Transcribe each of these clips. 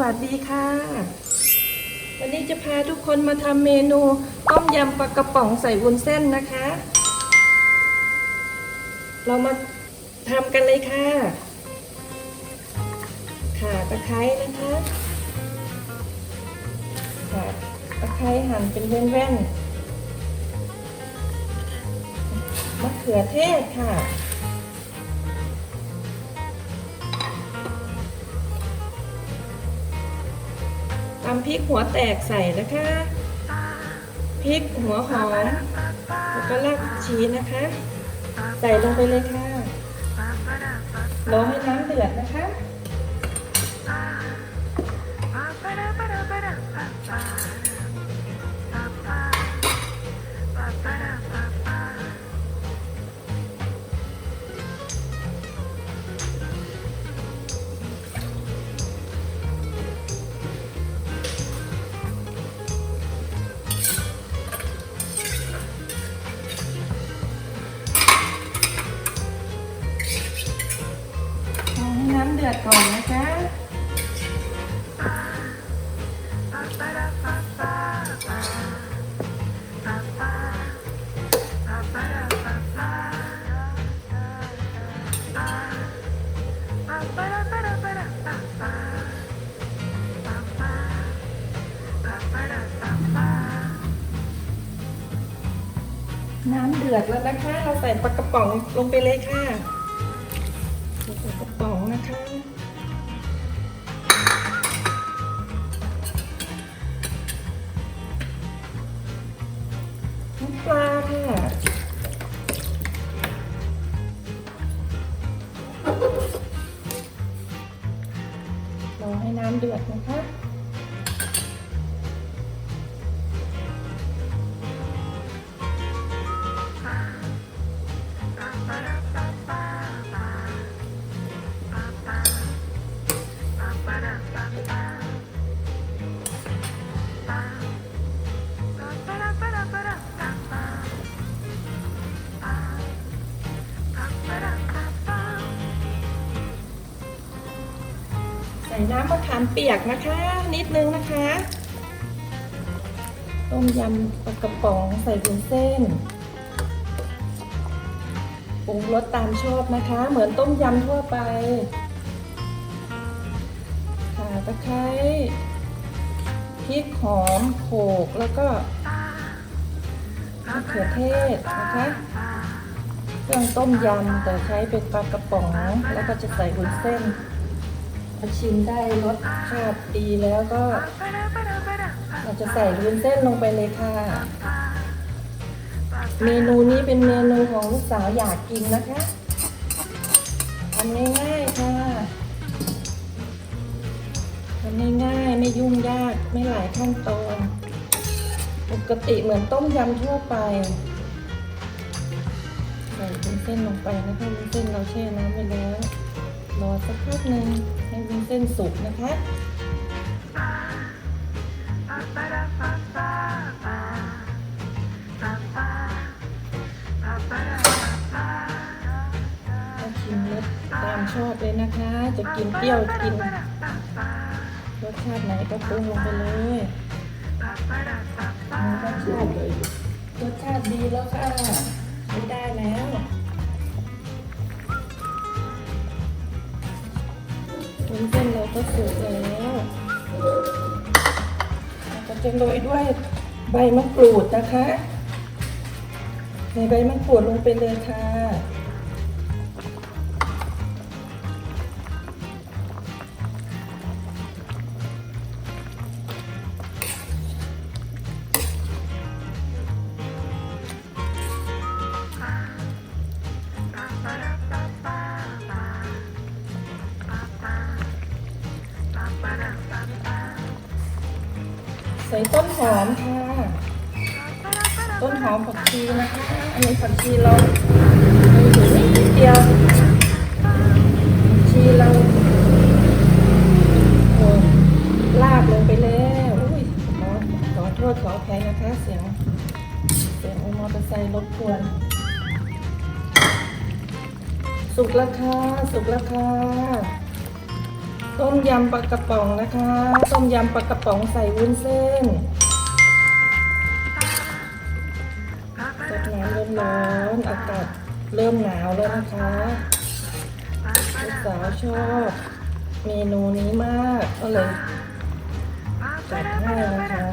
วัสดีค่ะ วันนี้จะพาทุกคนมาทำเมนูต้มยำปลากระป๋องใส่วุ้นเส้นนะคะ เรามาทำกันเลยค่ะ ข่าตะไคร้นะคะข่าตะไคร้หั่นเป็นแว่นๆมะเขือเทศค่ะ ตำพริกหัวแตกใส่นะคะพริกหัวหอมแล้วก็รากผักชีนะคะ ใส่ลงไปเลยค่ะรอให้น้ำเดือดนะคะ ดือดก่อนนะคะน้ำเดือดแล้วนะคะ เราใส่ปลากระป๋องลงไปเลยค่ะ ปลากระป๋อง นะคะ น้ำปลาค่ะรอให้น้ำเดือดนะคะใส่ น้ำมะขามเปียกนะคะ นิดนึงนะคะ ต้มยำปลากระป๋องใส่วุ้นเส้นปรุงรสตามชอบนะคะ เหมือนต้มยำทั่วไปข่าตะไคร้พริกหอมโขลกแล้วก็มะเขือเทศนะคะเครื่องต้มยำแต่ใช้เป็นปลากระป๋อง แล้วก็จะใส่วุ้นเส้น ชิมได้รสชาติดีแล้วก็เราจะใส่วุ้นเส้นลงไปเลยค่ะ เมนูนี้เป็นเมนูของลูกสาวอยากกินนะคะทำง่ายๆค่ะทำง่ายๆไม่ยุ่งยากไม่หลายขั้นตอนปกติเหมือนต้มยำทั่วไปใส่วุ้นเส้นลงไปนะคะวุ้นเส้นเราแช่น้ำไว้แล้วรอสักพักหนึ่ง ให้วุ้นเส้นสุกนะคะก็ชิมรสตามชอบเลยนะคะ จะกินเปรี้ยวกินรสชาติไหนก็ปรุงลงไปเลยรสชาติเลยรสชาติดีแล้วค่ะไม่ได้แล้ว ก็สุกแล้วเราก็จะโรยด้วยใบมะกรูดนะคะ ในใบมะกรูดลงไปเลยค่ะ ใส่ต้นหอมค่ะ ต้นหอมผักชีนะคะ อันนี้ผักชีเรามีอยู่นิดเดียวผักชีเราโอ้ลากลงไปแล้วอุ้ยขอขอโทษขออภัยนะคะ เสียง เสียงมอเตอร์ไซค์รบกวน สุกแล้วค่ะ สุกแล้วค่ะ ต้มยำปลากระป๋องนะคะ ต้มยำปลากระป๋องใส่วุ้นเส้นสดน้ำร้อนๆอากาศเริ่มหนาวแล้วนะคะลูกสาวชอบเมนูนี้มากก็เลยจัดให้นะคะ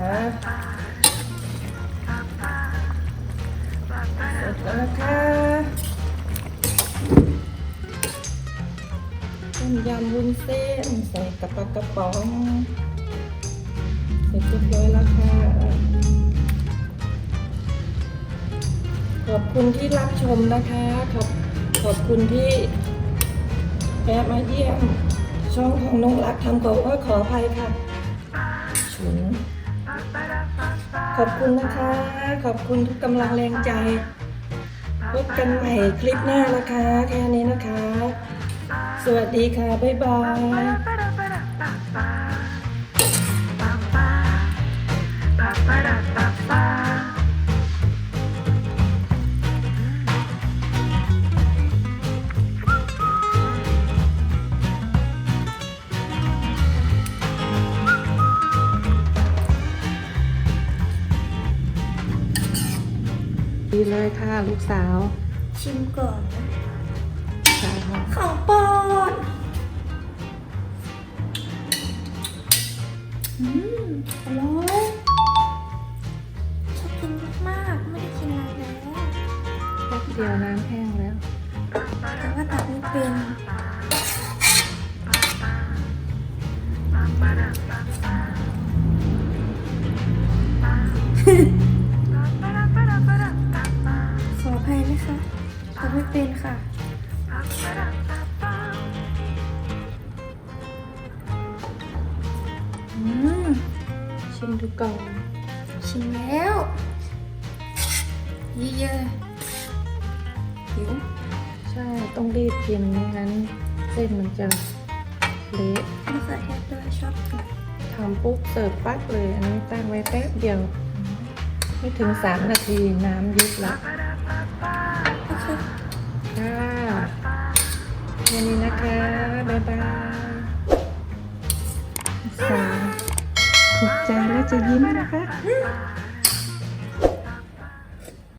เสร็จแล้วนะคะ ต้มยำวุ้นเส้นใส่กับปลากระป๋องเสร็จเรียบร้อยแล้วค่ะขอบคุณที่รับชมนะคะ ขอบขอบคุณที่แวะมาเยี่ยมช่องของน้องรักทำกับว่าขออภัยค่ะฉุนขอบคุณนะคะ ขอบคุณทุกกำลังแรงใจ พบกันใหม่คลิปหน้านะคะ แค่นี้นะคะ สวัสดีค่ะ บ๊ายบาย ดีเลยค่ะ ลูกสาว ชิมก่อนค่ะ มอร่อยชอบกินมากๆไม่ได้กินนานแล้วแป๊บเดียวน้ำแห้งแล้ว แต่ว่าตัดไม่เป็นขออภัยนะคะตัดไม่เป็นค่ะอืม ชิมดูก่อนชิมแล้วเยอะๆหิวใช่ต้องรีบกินไม่งั้นเส้นมันจะเละมะเขือเทศด้วยชอบกินทำปุ๊บเสิร์ฟปั๊บเลย อันนี้ตั้งไว้แป๊บเดียว ไม่ถึงสามนาทีน้ำยุบละโอเคค่ะแค่นี้นะคะ บ๊ายบาย จะยิ้มนะคะ